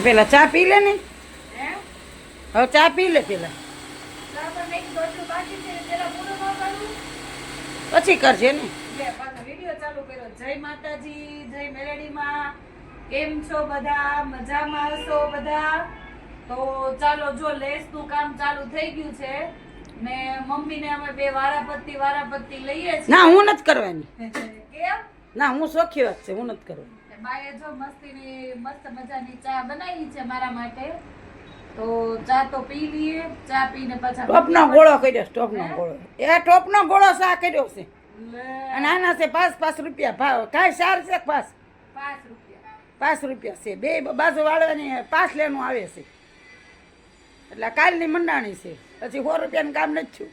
પેલા ચા પી લે ને. હે? હવે ચા પી લે પેલા. પછી કરજે ને. લે પાછો વીડિયો ચાલુ કર્યો. જય માતાજી જય મેલેડીમાં. કેમ છો બધા? મજામાં હશો બધા? તો ચાલો જો લેસનું કામ ચાલુ થઈ ગયું છે ને મમ્મીને અમે બે વારાપત્તી વારાપત્તી લઈએ છીએ. ના હું નથી કરવાની. કેમ? ના હું સોખી વાત છે હું નથી કરવાની. બાએ જો મસ્તીની મસ્ત મજાની ચા બનાવી છે મારા માટે. તો ચા તો પી લઈએ ચા પીને પાછા ટોપનો ગોળો કર્યો ટોપનો ગોળો. એ ટોપનો ગોળો સા કર્યો છે? અને આના છે પાંચ પાંચ રૂપિયા ભાવ. કાંઈ સાર છે પાંચ? પાંચ રૂપિયા. પાંચ રૂપિયા છે. બે બાજુ વાળવાની પાંચ લેનું આવે છે. એટલે કાલની મંડાણી છે. પછી સો રૂપિયાનું કામ નથી થયું.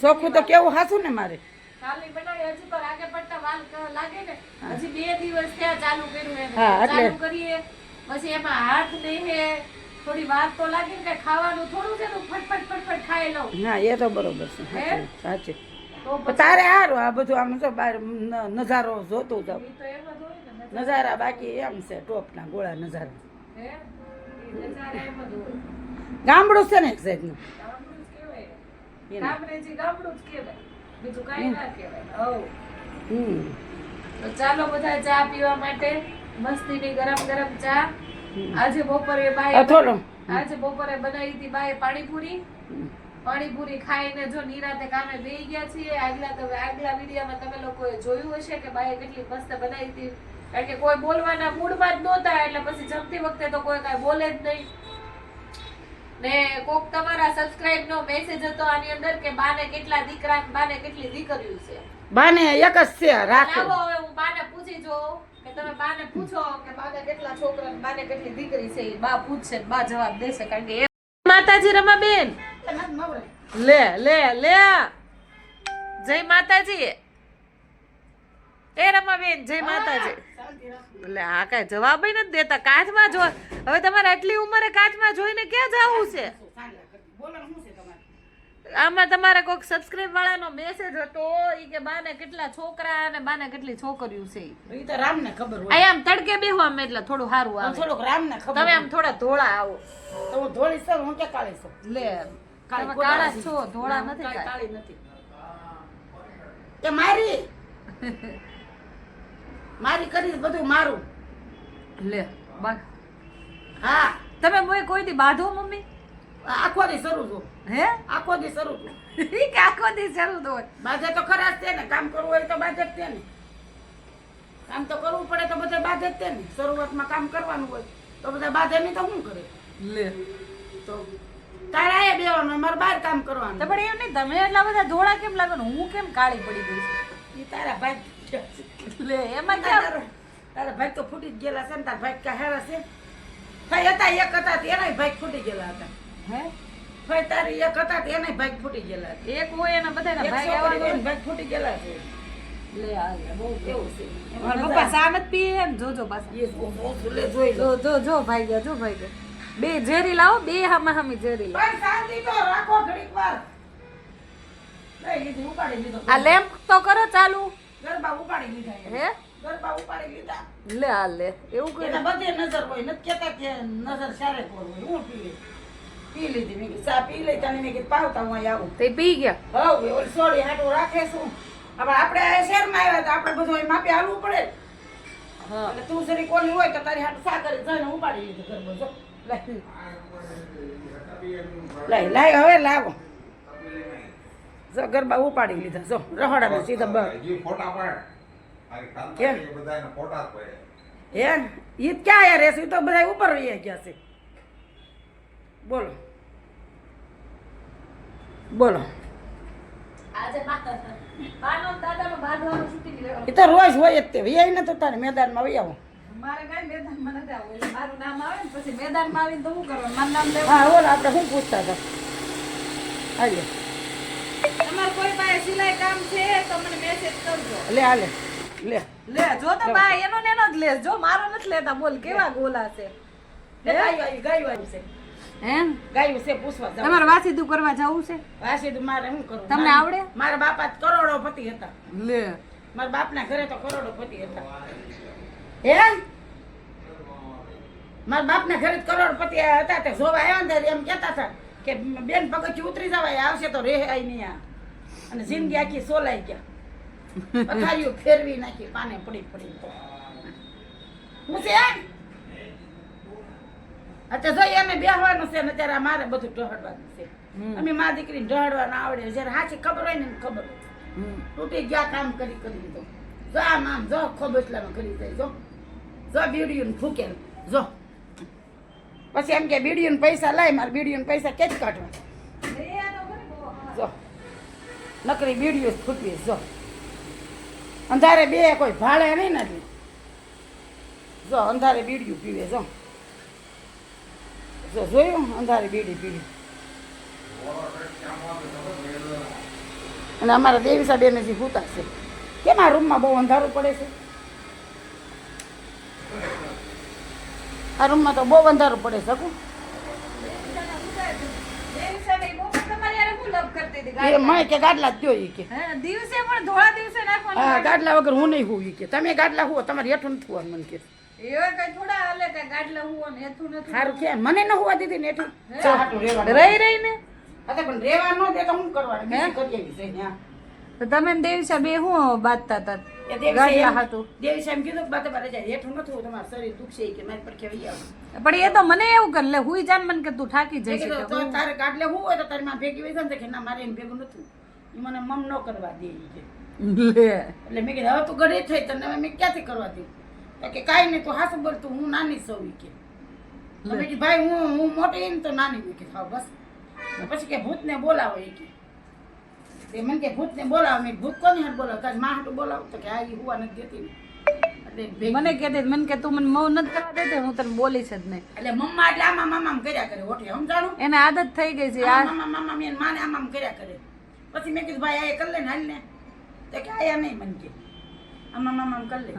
સોખું તો કેવું? હાસું ને મારે? હા, એટલે- કરીએ. પછી એમાં હાથ દેહે. થોડી વાર તો લાગે કે ખાવાનું થોડું છે તો ફટફટ ફટફટ ખાઈ લઉં. ના એ તો બરોબર છે. હે? સાચું તારે સારું આ બધું આમ જો બહાર નજારો જોતું જાવ. નજારા. બાકી એમ છે ટોપના ગોળા નજારા. હે? ગામડું છે ને એક સાઈડનું? ગામડું જ કહેવાય. બીજું કાંઈ ના કહેવાય. હવ. હમ. તો ચાલો બધા ચા પીવા માટે મસ્તીની ગરમ ગરમ ચા. આજે બપોરે આ આજે બપોરે બનાવી હતી બાય પાણીપુરી. પાણીપુરી ખાઈને જો નિરાતે કામે બેહી ગયા છીએ. આગલા તો આગલા વિડીયોમાં તમે લોકોએ જોયું હશે કે બાએ કેટલી મસ્ત બનાવી હતી. કારણ કે કોઈ બોલવાના મૂડમાં જ નહોતા એટલે પછી જમતી વખતે તો કોઈ કાંઈ બોલે જ નહીં. ને કોક તમારા સબસ્ક્રાઇબ નો મેસેજ હતો આની અંદર કે બાને કેટલા દીકરા બાને કેટલી દીકરીઓ છે. બાને એક જ છે રાખો. હવે હું બાને પૂછી જો કે તમે બાને પૂછો કે બાને કેટલા છોકરા ને બાને કેટલી દીકરી છે બા પૂછશે બા જવાબ દેશે કારણ કે એ માતાજી રમાબેન. લે લે લે. જય માતાજી. એ રમાબેન જય માતાજી. એટલે આ કાંઈ જવાબ નથી દેતા કાચમાં જો હવે તમારે આટલી ઉંમરે કાચમાં જોઈને ક્યાં જવું છે? આમાં તમારે કોઈક સબસ્ક્રાઇબ વાળાનો મેસેજ હતો ઈ કે બાને કેટલા છોકરા અને બાને કેટલી છોકરીઓ છે ઈ. તો રામને ખબર હોય. આમ તડકે બેહો આમ એટલે થોડું સારું આવે. થોડુંક રામને ખબર તમે આમ થોડા ધોળા આવો. તો હું ધોળી છું હું કે કાળી છું? લે કાળા છો. ધોળા નથી. કાળી નથી. તે મારી? મારી કરી બધું મારું. લે બા હા. તમે મોય કોઈ દી બાંધો મમ્મી? આખો દી શરૂ છું. હે? આખો દી શરૂ છું. ઠીક કે આખો દી શરૂ તો બાધે તો ખરા જ છે ને કામ કરવું હોય તો બાધે જ છે ને. કામ તો કરવું પડે તો બધા બાધે જ છે ને. શરૂઆતમાં કામ કરવાનું હોય તો બધા બાજે નહીં તો શું કરે? લે. તો તારે આયા બેવાનું મારે બહાર કામ કરવાનું. તો પણ એમ નહીં તમે એટલા બધા ધોળા કેમ લાગો હું કેમ કાળી પડી ગઈ તારા ભાઈ લે એમાં કેમ તારા ભાઈ તો ફૂટી જ ગયેલા છે ને તારા ભાઈ કા હેરા છે? ભાઈ હતા એક હતા એના ભાઈ ફૂટી ગયેલા હતા. હે? ભાઈ તારી એક હતા એના ભાઈ ફૂટી ગયેલા એક હોય એના એક ભાઈ હોય ભાઈ ફૂટી ગયેલા છે. લે બહુ એવું છે. પપ્પા ચા નથી પીએ ને જોજો પાછા. એ બહુ- બહુ સુલે જોઈ લો. જો જો જો ભાઈ ગયા જો ભાઈ ગયા બે ઝેરી લાવો બે હામા હામી ઝેરી લાવો. શાંતિ તો રાખો ઘડીક વાર. આ લેમ્પ તો કરો ચાલુ. ગરબા ઉપાડી લીધા. હે? ગરબા ઉપાડી લીધા. લે આ લે. એવું કર્યું બધે નજર હોય નથી કેતા કે નજર સારે કોર હોય. હું પી પી લીધી. મેં કીધું પી લઈ. તને મેં કીધું પાવતા હું આવું. તે પી ગયા? હવે ઓલી સોળી હાટું રાખે શું? હવે આપણે શહેરમાં આવ્યા તો આપણે બધું માપે હાલવું પડે. હા. એટલે તું જરી કોની હોય તો તારી હાટું સાગર કરી જઈને ઉપાડી લીધું ગરબો જો. લઈ લઈ હવે લાવો. ગરબા ઉપાડી લીધા. જો રહોડામાં સીધા બ હજી ફોટા પાડ મારી ખાનદાની કેમ? એ બધાયના ફોટા જ પડે. હે? ઈ ક્યાં યાર રહેશે તો બધા ઉપર વહી ગયા છે. બોલો. બોલો. આજે બાનો દાદાનો બાંધવાનું છૂટી ગયું. એ તો રોજ હોય જ તે. વ્યાય ને તો તારે મેદાનમાં વહી આવો. મારે કાંઈ મેદાનમાં નથી આવવું. એટલે મારું નામ આવે ને પછી મેદાનમાં આવીને તો શું કરવાનું? મારું નામ લેવું હા બોલો આપણે શું પૂછતા હતા? હાલે તમારે કોઈ પાસે સિલાઈ કામ છે તો મને મેસેજ કરજો. લે હાલે. લે. લે જો તો બા એનો ને એનો જ લે. જો મારો નથી લેતા બોલ કેવા ગોલા છે? લે. ગાયું ગાયું છે. હે ગાયું છે પૂછવા જાવ તમારે વાસીદું કરવા જવું છે? વાસી મારે શું કરવું તમને આવડે? મારા બાપા કરોડોપતિ હતા. લે. મારા બાપના ઘરે તો કરોડોપતિ હતા. હે મારા બાપના ઘરે કરોડપતિ હતા. તે જોવા આવ્યા ને એમ કહેતા હતા કે બેન પગથી ઉતરી જવાય આવશે તો રહે આય નહીં આ. અને જિંદગી આખી સોલાઈ ગયા. પથારીઓ ફેરવી નાખી પાને પડી પડી હું છે? અત્યારે જોઈએ એને બેહવાનું છે ને ત્યારે આ મારે બધું ઢહડવાનું છે. અમે મા દીકરીને ઢહડવાનું આવડે જ્યારે સાચી ખબર હોય ને ખબર તૂટી ગયા કામ કરી કરી તો જો આમ આમ જો ખોબટલામાં કરી જાય જો. જો બીડીયું ફૂકે જો. પછી એમ કે બીડીયું પૈસા લાય મારે બીડીયું પૈસા કે જ કાઢવા જો નકરી બીડીઓ જ ફૂટવી જો. અંધારે બે કોઈ ભાડે નહીં નથી જો, અંધારે બીડીયું પીવે, જો. જો જોયું, અંધારે બીડી પીવી. અને અમારા દેવી સાહેબ એને જે ભૂતા છે. કેમ રૂમમાં બહુ અંધારું પડે છે? આ રૂમમાં તો બહુ અંધારું પડે છે શકું એ મને કે ગાડલા જ દ્યો કે. દિવસે પણ ધોળા દિવસે નાખવાનું હા ગાડલા વગર હું નહીં હોઉં કે. તમે ગાડલા હુઓ તમારે હેઠું નથી હોવાનું મને કે. એવા કઈ થોડા હાલે કઈ ગાડલા હુવા ને હેતું નથી સારું કે મને ન હોવા દીધી ને. રહી રહી ને? પણ રહેવા ન દે તો હું કરવાનું? બીજી કરી આવી છે ત્યાં તો તમે ને બે હું બાંધતા હતા? કે કે પણ એ તો મને એવું કરે લે હુઈ જાન મને કે તું જઈશ કે તારે હું હોય તો તારી માં ભેગી કે ના મારે ભેગું નથી. મને મમ ન કરવા દે કે લે. એટલે મેં કીધું હવે તું ગળી થઈ તને મેં ક્યાંથી કરવા દે? તો કે કાંઈ નહીં તું હાસ બોલ તું હું નાની સૌ કે. મેં કીધું ભાઈ હું હું મોટી ને તો નાની મેં કીધું બસ. પછી કે ભૂતને બોલાવો એ કે. તે મને કે ભૂતને બોલાવો મેં ભૂત કોની હાથ બોલાવો? તારી માં હાટું બોલાવો? તો કે આ એ હુવા નથી દેતી મને કહેતી મને કે તું મને મૌન નથી કરવા દેતી હું તને બોલીશ જ નહીં. એટલે મમ્મા એટલે આમાં મામામ કર્યા કરે ઓઠે સમજાણું? એને આદત થઈ ગઈ છે આ આમાં મામા મામા મેં માને આમ કર્યા કરે. પછી મેં કીધું ભાઈ આ કરી લે ને હાલ ને. તો કે આયા નહીં મન કે. આમાં મામા કરી લે.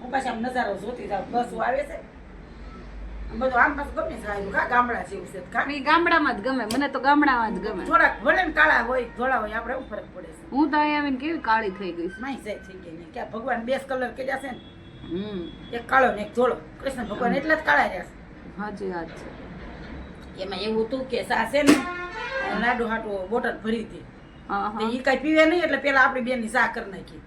હું. પાછા આમ નજારો જોતી જાઉં બસો આવે છે. બધું આમ પાછું ગમે આયરું. કા ગામડા જેવું છે કા? ગામડામાં જ ગમે મને તો ગામડામાં જ ગમે. થોડાક ભલે ને કાળા હોય ધોળા હોય આપણે ફરક પડે છે. હું તો અહીંયા આવીને કેવી કાળી થઈ ગઈ છું. નહીં જાય થઈ ગઈ ક્યાં ભગવાન બેસ કલર કર્યા છે ને હમ. એક કાળો ને એક ધોળો. કૃષ્ણ ભગવાન એટલા જ કાળા રહ્યા સાચી વાત છે. છે એમાં એવું હતું કે સાસે ને લાડુ હાટુ બોટલ ભરી હતી. એ કઈ પીવે નહીં એટલે પેલા આપણી બેનની સા કરી નાખી.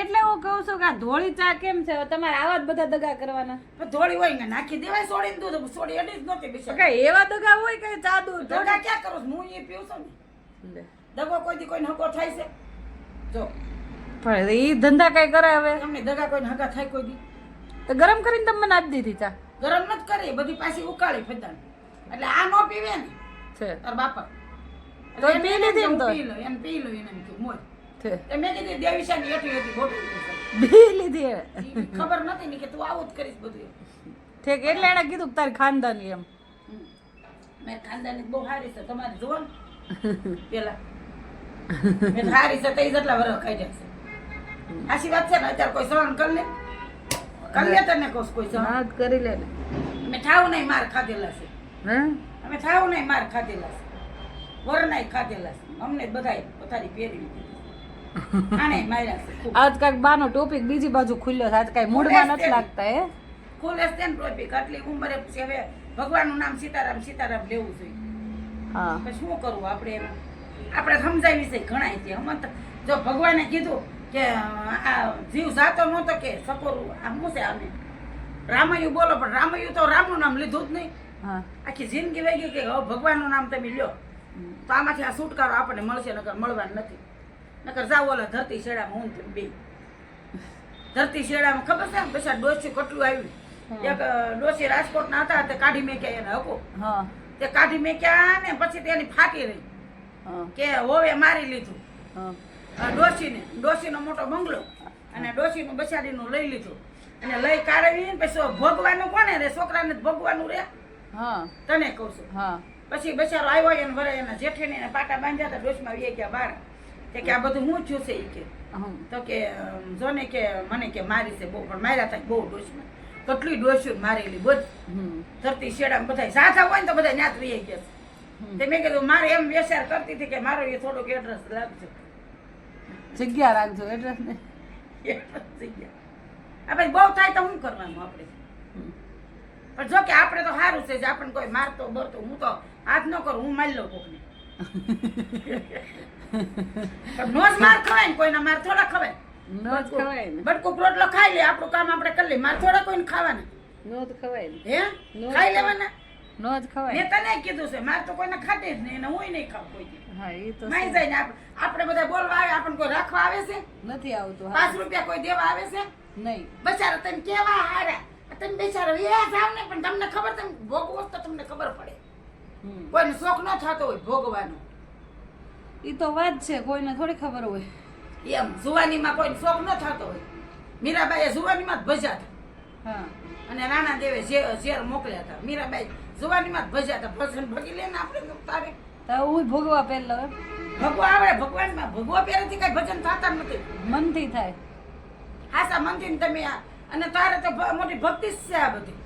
એટલે હું કહું છું કે આ ધોળી ચા કેમ છે? તમારે આવા જ બધા દગા કરવાના. ધોળી હોય ને નાખી દેવાય સોડીને દૂધ સોડી અડી જ નહોતી તો એવા દગા હોય કે ચા દૂધ દગા ક્યાં કરું? છું? હું એ પીવું છું ને. દગો કોઈ દી કોઈને હકો થાય છે? જો. પણ એ ધંધા કઈ કરે હવે? તમને દગા કોઈને હગા થાય કોઈ દી? તો ગરમ કરીને તમે મને આપી દીધી ચા. ગરમ નથી કરી બધી પાછી ઉકાળી ફેદાણ એટલે આ નો પીવે ને. છે. તાર બાપા. તો પી લીધી ને તો? પી લો એને પી લો એને એમ મોય. તો. મેં કીધું દેવીશાની એટલી હતી બોટલ બી લીધી. ખબર નથી ને કે તું આવું જ કરીશ બધું ઠીક એટલે એને કીધું કે તારી ખાનદાની એમ. મેં ખાનદાની બહુ સારી છે તમારે જુઓ ને. પેલા. મેં સારી છે તઈ જેટલા વરસ ખાઈ છે. આશી વાત છે ને અત્યારે કોઈ સહન કરી લે. કરી લે તને કોસ કોઈ સહન. કરી લે મેં ઠાવ નહીં માર ખાધેલા છે. હે? અમે ઠાવ નહીં માર ખાધેલા છે. વરનાય ખાધેલા છે. અમને બધાય પથારી પહેરી લીધી. આને માર્યા છે ખૂબ. આજ કાંઈક બાનો ટોપિક બીજી બાજુ ખુલ્યો છે. આજ કાંઈ મૂડમાં નથી લાગતા હે? ખુલે છે ને ટોપિક. આટલી ઉંમરે પછી હવે ભગવાનનું નામ સીતારામ સીતારામ લેવું જોઈએ હા. પછી શું કરવું આપણે એનું આપણે સમજાવી છે ઘણા છે. હમણાં તો જો ભગવાને કીધું કે આ જીવ જાતો નહોતો કે સકોરું આમ શું છે આને? રામયું બોલો પણ રામયુ તો રામનું નામ લીધું જ નહીં. હા. આખી જિંદગી વહી ગઈ કે હવે ભગવાનનું નામ તમે લ્યો. તો આમાંથી આ છુટકારો આપણને મળશે નકર મળવાનું નથી. નકર જાઓ ઓલા ધરતી શેડામાં હું તમે બે ધરતી શેડામાં ખબર છે પછી ડોસી કટલું આવ્યું. એક ડોસી રાજકોટના હતા તે કાઢી મેક્યા એને હકો. તે કાઢી મેક્યા ને પછી તેની ફાટી રહી. કે હોવે મારી લીધું. હા. ને ડોશીને ડોશીનો મોટો બંગલો અને ડોશીનું બસાડીનું લઈ લીધું. અને લઈ કાઢવી પછી ભોગવાનું કોને રે? છોકરાને ભોગવાનું રે? હા. તને કહું છું. હા. પછી બચારો આવ્યો એને વરે એના જેઠીને એને પાટા બાંધ્યા હતા ડોશમાં વી ગયા બાર. તે કે આ બધું હું થયું છે એ કે. તો કે જોને કે મને કે મારી છે બહુ પણ માર્યા થાય બહુ ડોશમાં. કેટલી ડોશીઓ મારેલી હમ. ધરતી શેડામાં બધા સાચા હોય ને તો બધા ન્યાત વી ગયા તે મેં કીધું મારે એમ વિચાર કરતી હતી કે મારો એ થોડોક એડ્રેસ લાગશે જગ્યા રાખજો એડ્રેસ ને. જગ્યા. આ ભાઈ બહુ થાય તો શું કરવાનું આપણે? પણ જો કે આપણે તો સારું છે જે આપણને કોઈ મારતો બરતો હું તો હાથ ન કરું હું મારી લઉં કોકને. નોજ માર ખવાય ને કોઈના માર થોડા ખવાય. નોજ ખવાય ને. બટકું રોટલો ખાઈ લે આપણું કામ આપણે કરી લે માર થોડા કોઈને ખાવાના. નોજ ખવાય ને. હે? ખાઈ લેવાના? નોજ ખવાય. મેં તને કીધું છે માર તો કોઈને ખાતે જ નહીં હું નહીં ખાવ કોઈ. હા એ તો માઈ જાય ને આપણે બધા બોલવા આવે આપણને કોઈ રાખવા આવે છે? નથી આવતું પાંચ રૂપિયા કોઈ દેવા આવે છે? નહીં. બચારા તમે કેવા હારા? તમે બેચારા વ્યા જાવ ને પણ તમને ખબર તમે ભોગવો તો તમને ખબર પડે. કોઈને શોખ ન થતો હોય ભોગવાનો. એ તો વાત છે કોઈને થોડી ખબર હોય. એમ જુવાનીમાં કોઈને શોખ ન થતો હોય. મીરાબાઈએ જુવાનીમાં જ ભજ્યા હતા. હા. અને રાણા દેવે ઝેર મોકલ્યા હતા. મીરાબાઈ જુવાનીમાં જ ભજ્યા હતા. ભજન ભગી લે ને આપણે તારે. તો હું ભોગવા પહેલો ભગવા આવે ભગવાનમાં ભગવા પહેલેથી કઈ ભજન થતા નથી. મનથી થાય. હાસા મંદિર તમે આ અને તારે તો મોટી ભક્તિ જ છે આ બધી.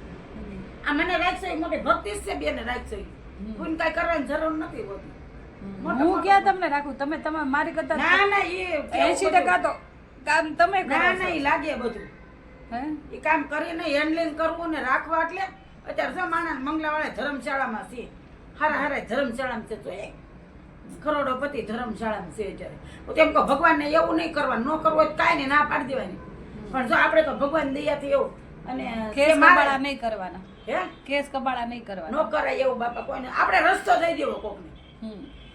આ મને રાખશો એ મોટી ભક્તિ જ છે બેને રાખશો ઈ. કોઈને કાંઈ કરવાની જરૂર નથી હોતી. હું ક્યાં તમને રાખું? તમે તમે મારી કરતા ના ના એ એસી ટકા તો કામ તમે કરો ના ના ઈ લાગે બધું. હે? એ કામ કરીને હેન્ડલિંગ કરવું ને રાખવા એટલે અત્યારે જો માણસ મંગલાવાળા ધર્મશાળામાં છે. હારા હારા ધર્મશાળામાં છે તો એ કરોડોપતિ ધર્મશાળામાં છે અત્યારે. તેમ કહો ભગવાનને એવું નહીં કરવાનું. ન કરવું હોય તો કાંઈ નહીં ના પાડી દેવાની. પણ જો આપણે તો ભગવાન દયાથી એવું અને કેસ કબાળા નહીં કરવાના. હે? કેસ કબાળા નહીં ન કરવાના કરાય એવું બાપા કોઈને. આપણે રસ્તો દઈ દેવો કોકને.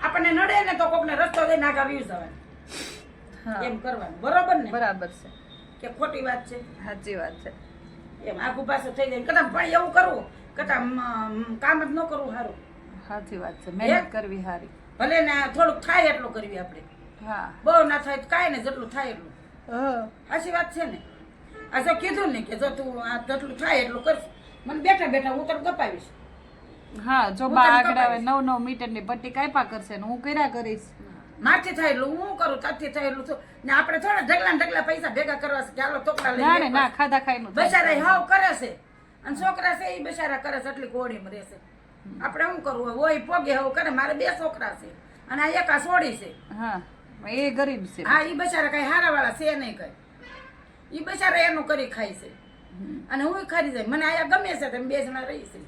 આપણને નડે ને તો કોકને રસ્તો દઈને આગળ વ્યૂઝ આવવાનું એમ કરવાનું. બરોબર ને? બરાબર છે. કે ખોટી વાત છે? સાચી વાત છે. એમ આખું પાછું થઈ જાય. કદાચ પણ એવું કરવું. કદાચ કામ જ ન કરવું સારું સાચી વાત છે. મહેનત કરવી સારી ભલે ને થોડુંક થાય એટલું કરવી આપણે. હા. બહુ ના થાય કાંઈ ને જેટલું થાય એટલું. હા. સાચી વાત છે ને? આ જો કીધું ને કે જો તું આ જેટલું થાય એટલું કરશ. મને બેઠા બેઠા હું તને ગપાવીશ. હા જો બા આગળ નવ નવ મીટરની પટ્ટી કાપ્યા કરશે ને હું કર્યા કરીશ. મારથી થાય એટલું હું કરું તારથી થાય એટલું છું ને આપણે થોડા ઢગલા ઢગલા પૈસા ભેગા કરવા છે કે હાલો તોકડા ના ખાધા ખાઈ બચારા હાવ કરે છે. અને છોકરા છે એ બચારા કરે છે એટલી કોડીમાં રહેશે આપણે શું કરવું હોય પોગે હવે કરે મારે બે છોકરા છે. અને આ એક આ સોડી છે. હા એ ગરીબ છે. હા એ બચારા કઈ હારા વાળા છે નહીં કઈ. એ બચારા એનું કરી ખાય છે. અને હું ખરી જાય. મને આયા ગમે છે તમે બે જણા રહી છે.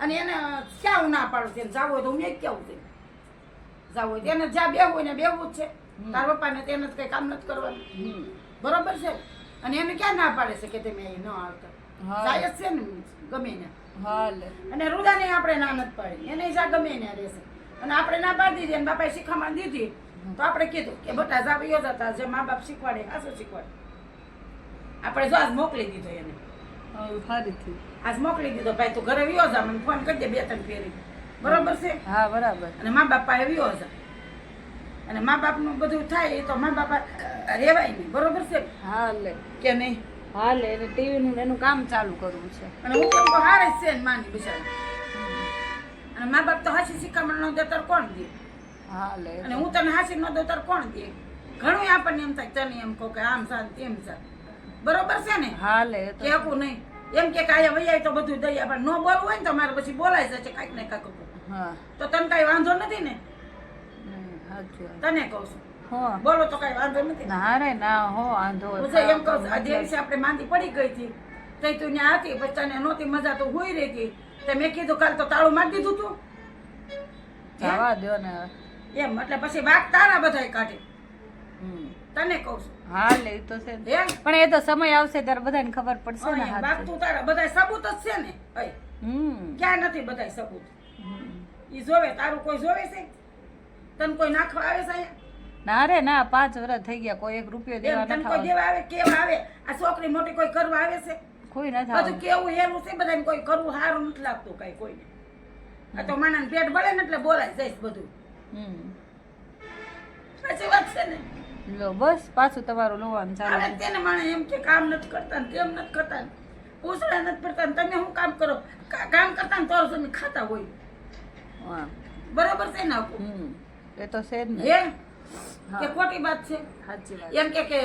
અને એને ક્યાં હું ના પાડું છે. જાવ હોય તો હું એક કેવું છે જાવ હોય એને જ્યાં બેવું હોય ને બેવું જ છે. તાર પપ્પાને તેને કંઈ કામ નથી કરવાનું. બરોબર છે? અને એને ક્યાં ના પાડે છે કે તમે અહીં ન આવતા. જાય જ છે ને ગમે ને. અને રુદાને આપણે ના નથી પાડી. એને જ્યાં ગમે ને રહેશે અને આપણે ના પાડી દીધી અને બાપાએ શીખામણ દીધી તો આપણે કીધું કે બટા જાવ યોજાતા જે. મા બાપ શીખવાડે શું શીખવાડે. આપણે જો આજ મોકલી દીધો એને. ફરીથી. આજ મોકલી દીધો ભાઈ તું ઘરે વિયો જા મને ફોન કરી દે બે ત્રણ ફેરી. બરોબર છે? હા બરાબર. અને મા બાપ પાસે વયો જા. અને મા બાપનું બધું થાય એ તો મા બાપ રેવાય નહીં. બરોબર છે? હા લે. કે નહીં? હા લે એટલે ટીવી નું એનું કામ ચાલુ કરવું છે. અને હું કેમ તો હારે છે ને માની બિચારી. અને મા બાપ તો હાસી શિખામણ ન દેતર કોણ દે? હા લે. અને હું તને હાસી ન દઉં તાર કોણ દે? ઘણું આપણને એમ થાય તને એમ કહો કે આમ શાંતિ એમ સાન બરોબર છે ને? હા લે એ તો કે આપું નહીં. એમ કે કાંઈ વૈયાય તો બધું દઈએ પણ ન બોલવું હોય ને તમારે પછી બોલાય જશે કાંઈક ને કાંઈક હા. તો તને કાંઈ વાંધો નથી ને? તને કહું છું. બોલો તો કઈ વાંધો નથી. ના રે ના હો વાંધો હું એમ કહું છું આ દિવસે આપણે માંદી પડી ગઈ હતી. તે તું ત્યાં હતી પછી તને નહોતી મજા તો હોઈ રહી હતી તે મેં કીધું કાલ તો તાળું મારી દીધું તું. જવા દો ને એમ એટલે પછી વાઘ તારા બધાય કાઢે. તને કહું છું. હા લે તો છે પણ એ તો સમય આવશે ત્યારે બધાને ખબર પડશે ને બાપ તું તારા બધા સબૂત જ છે ને. હમ. ક્યાં નથી બધાય સબૂત? ઈ જોવે તારું કોઈ જોવે છે? તને કોઈ નાખવા આવે છે? ના રે ના પાંચ વર્ષ થઈ ગયા કોઈ એક રૂપિયો દેવા નથી કોઈ દેવા આવે કેવા આવે? આ છોકરી મોટી કોઈ કરવા આવે છે? કોઈ નથી બધું. કેવું હેલું છે બધાને કોઈ કરવું સારું નથી લાગતું કઈ કોઈને. આ તો માણસ પેટ ભળે ને એટલે બોલાય જઈશ બધું. હમ. સાચી વાત છે ને? લો બસ પાછું તમારું લોવાનું ચાલુ તેને માણે એમ કે કામ નથી કરતા ને કેમ નથી કરતા ને? પૂછડા નથી પડતા ને તમે શું કામ કરો? કામ કરતા ને તો તમે ખાતા હોય. હા. બરોબર છે ને હમ એ તો છે જ ને. હે? કે ખોટી વાત છે? સાચી વાત. એમ કે કે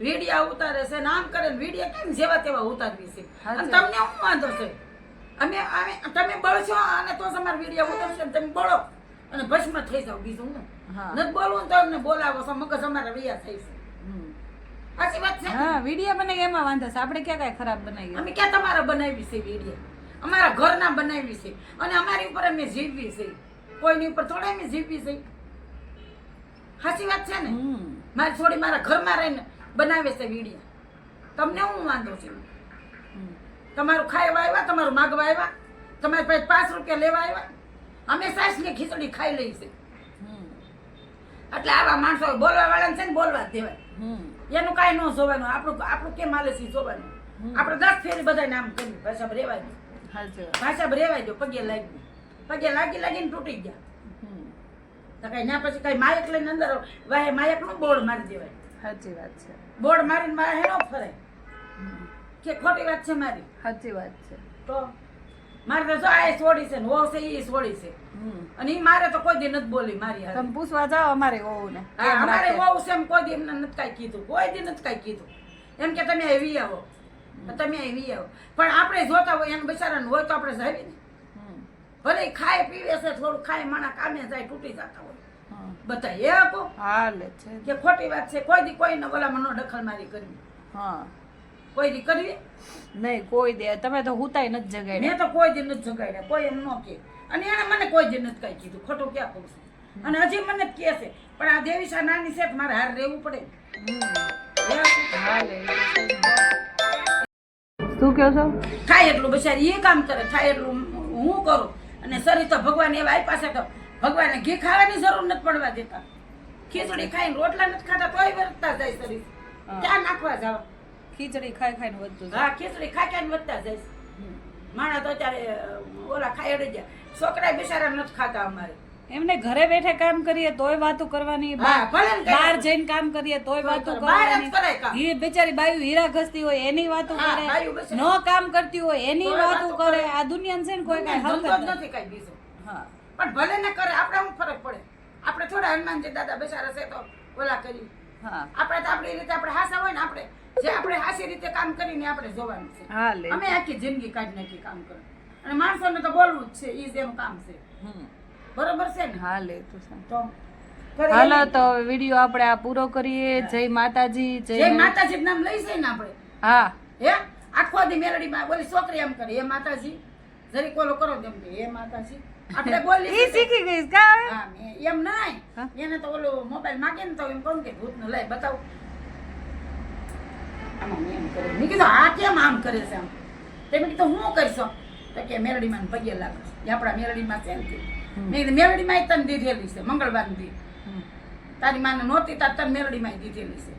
વિડિયા ઉતારે છે ને આમ કરે ને વિડિયા કેમ જેવા તેવા ઉતારવી છે? અને તમને શું વાંધો છે? અમે તમે બળશો અને તો તમારા વિડિયા ઉતારશે તમે બળો. અને ભસ્મ થઈ જાવ બીજું હા. નથી બોલવું તો અમને બોલાવો મગજ અમારા વૈયા થઈ છે. સાચી વાત છે? હા વીડિયો બનાવી એમાં વાંધો છે. આપણે ક્યાં કાંઈ ખરાબ બનાવી અમે ક્યાં તમારા બનાવી છે વીડિયો? અમારા ઘરના બનાવી છે. અને અમારી ઉપર અમે જીવવી છે કોઈની ઉપર થોડા અમે જીવવી છે સાચી વાત છે ને? મારી છોડી મારા ઘરમાં રહીને બનાવે છે વીડિયો. તમને હું વાંધો છે? તમારું ખાવા આવ્યા તમારું માગવા આવ્યા? તમારી પાસે પાંચ રૂપિયા લેવા આવ્યા? અમે સાસની ખીચડી ખાઈ લઈ છે. એટલે આવા માણસો બોલવા વાળાને છે ને બોલવા જ દેવાય. એનું કાંઈ ન જોવાનું આપણું આપણું કેમ હાલે છે જોવાનું આપણે દસ ફેરી બધા નામ કર્યું ભાષા રેવાય વાત ભાષા રેવાય દો પગે લાગી પગે લાગી લાગીને તૂટી ગયા. તો કઈ ના પછી કઈ માયક લઈને અંદર વાહે માયકનું બોર્ડ મારી દેવાય. સાચી વાત છે. બોર્ડ મારીને મારે હેનો ફરે. કે ખોટી વાત છે મારી. સાચી વાત છે. તો મારે તો જો આ છોડી છે ને છે એ છોડી છે. અને એ મારે તો કોઈ દી નથી બોલી મારી તમે પૂછવા જાઓ અમારે વહુ ને અમારે વહુ છે એમ કોઈ દી એમને નથી કાંઈ કીધું. કોઈ દી નથી કાંઈ કીધું. એમ કે તમે આવી આવો. તમે આવી આવો. પણ આપણે જોતા હોય એને બિચારાને હોય તો આપણે જાવી ને. ભલે ખાય પીવે છે થોડું ખાય માણા કામે જાય તૂટી જતા હોય. બધા એ આપો. હાલે છે. કે ખોટી વાત છે કોઈ દી કોઈને ઓલામાં નો દખલ મારી કરવી. હા. કોઈ દી કરી નહીં કોઈ દે. તમે તો હુતાય નથી જગાડ્યા. મેં તો કોઈ દી નથી જગાડ્યા કોઈ એમ ન કે. અને એને મને કોઈ દી નથી કઈ કીધું. ખોટું ક્યાં કહું છું? અને હજી મને જ કહે છે પણ આ દેવીસા નાની છે મારે હાર રહેવું પડે. શું કહો છો? થાય એટલું બિચારી એ કામ કરે થાય એટલું હું કરું. અને શરીર તો ભગવાન એવા આપ્યા છે તો ભગવાને ઘી ખાવાની જરૂર નથી પડવા દેતા. ખીચડી ખાઈને રોટલા નથી ખાતા તોય વર્તતા જાય શરીર. ક્યાં નાખવા જાવ. ખીચડી ખાઈ ખાઈને વધતું હા ખીચડી ખાઈ ખાઈને વધતા જાય. માણા તો અત્યારે ઓલા ખાઈ અડી ગયા છોકરા બિચારા નથી ખાતા અમારે. એમને ઘરે બેઠે કામ કરીએ તોય વાતો કરવાની બહાર જઈને કામ કરીએ તોય વાતો કરવાની. બિચારી બાયું હીરા ઘસતી હોય એની વાતો કરે. ન કામ કરતી હોય એની વાતો કરે. આ દુનિયા છે ને કોઈ કઈ જ નથી કઈ બીજું. હા. પણ ભલે ને કરે આપણે શું ફરક પડે? આપણે થોડા હનુમાનજી દાદા બેસારા છે તો ઓલા કરી. આપણે તો આપણી રીતે આપણે હાસા હોય ને આપણે. જે આપણે હાસી રીતે કામ કરીને આપણે જોવાનું છે. અમે આખી જિંદગી કાઢી નાખી કામ કરો. અને માણસોને તો બોલવું જ છે ઈ જેમ કામ છે. બરોબર છે ને? હા લે તો હાલો તો વીડિયો આપણે આ પૂરો કરીએ. જય માતાજી જય માતાજી નામ લઈ છે ને આપણે? હા. હે? આખો દી મેલડીમાં બોલી છોકરી એમ કરે. હે માતાજી? જરી કોલો કરો તેમ કે હે માતાજી. આપણે બોલી ઈ શીખી ગઈ કા મેં એમ નહીં એને તો ઓલો મોબાઈલ માગે ને તો એમ કહું કે ભૂતનું લઈ બતાવું. મેં એમ કર્યું મેં કીધું આ કેમ આમ કરે છે આમ? તે મેં કીધું હું કરશો તો કે મેલડીમાં ને પગે લાગે એ આપણા મેલડીમાં છે મેં કીધું મેલડીમાં તને દીધેલી છે મંગળવારની તારી માને નહોતી તાર તને મેલડીમાં દીધેલી છે.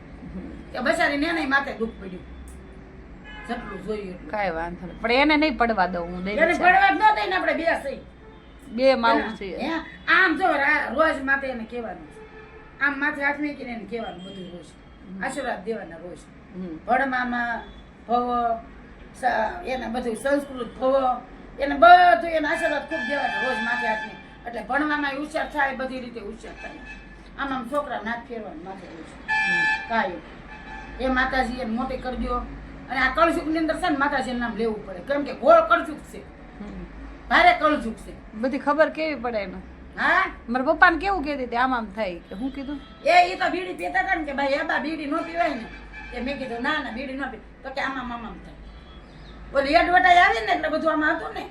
કે બસારી ને માથે દુઃખ પડ્યું. જેટલું જોયું કાંઈ વાંધો નહીં. પણ એને નહીં પડવા દઉં હું એને જ ન દઈને આપણે બે સહી. બે માવું છે? આમ જો રોજ માથે એને કહેવાનું આમ માથે હાથ મૂકીને એને કહેવાનું બધું રોજ. આશીર્વાદ દેવાના રોજ. ભણવામાં ભવ એને બધું સંસ્કૃત ભવ એને બધું એને આશીર્વાદ ખૂબ દેવાના રોજ માથે હાથને એટલે ભણવામાં હોશિયાર થાય બધી રીતે હોશિયાર થાય. આમ આમ છોકરા નાક ફેરવાનું માથે કાંઈ. એ માતાજી એને મોટી કરી દો અને આ કળજુગની અંદર છે ને માતાજીનું નામ લેવું પડે. કેમ કે ગોળ કળજુગ છે. ભારે કળજુગ છે. બધી ખબર કેવી પડે એનું? હા? મારા પપ્પાને કેવું કહેતી હતી? આમ આમ થાય. કે હું કીધું? એ એ તો બીડી પીતા હતા ને કે ભાઈ એબા બીડી ન પીવાય ને. તે મેં કીધું ના ના બીડી ન પી તો કે આમાં આમ થાય. ઓલી એડવર્ટાઈ આવી ને એટલે બધું આમાં હતું ને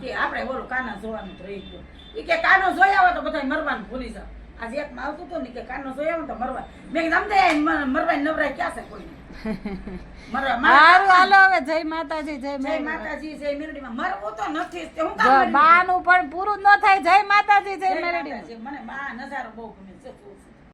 કે આપણે ઓલું કાના જોવાનું તો રહી ગયું. એ કે કાનો જોયા હોય તો બધા મરવાનું ભૂલી જાવ આજે એકમાં આવતું હતું ને કે કાનો જોયા હોય તો મરવા મેં કીધું અમને મરવાની નવરાય ક્યાં છે કોઈને? મરવા મારા હવે જય માતાજી જય જય માતાજી જય મેરડીમાં મરવું તો નથી હું જો કામ બાનું પણ પૂરું ન થાય. જય માતાજી જય જય મેરડી મને બા નજારો બહુ ગમે છે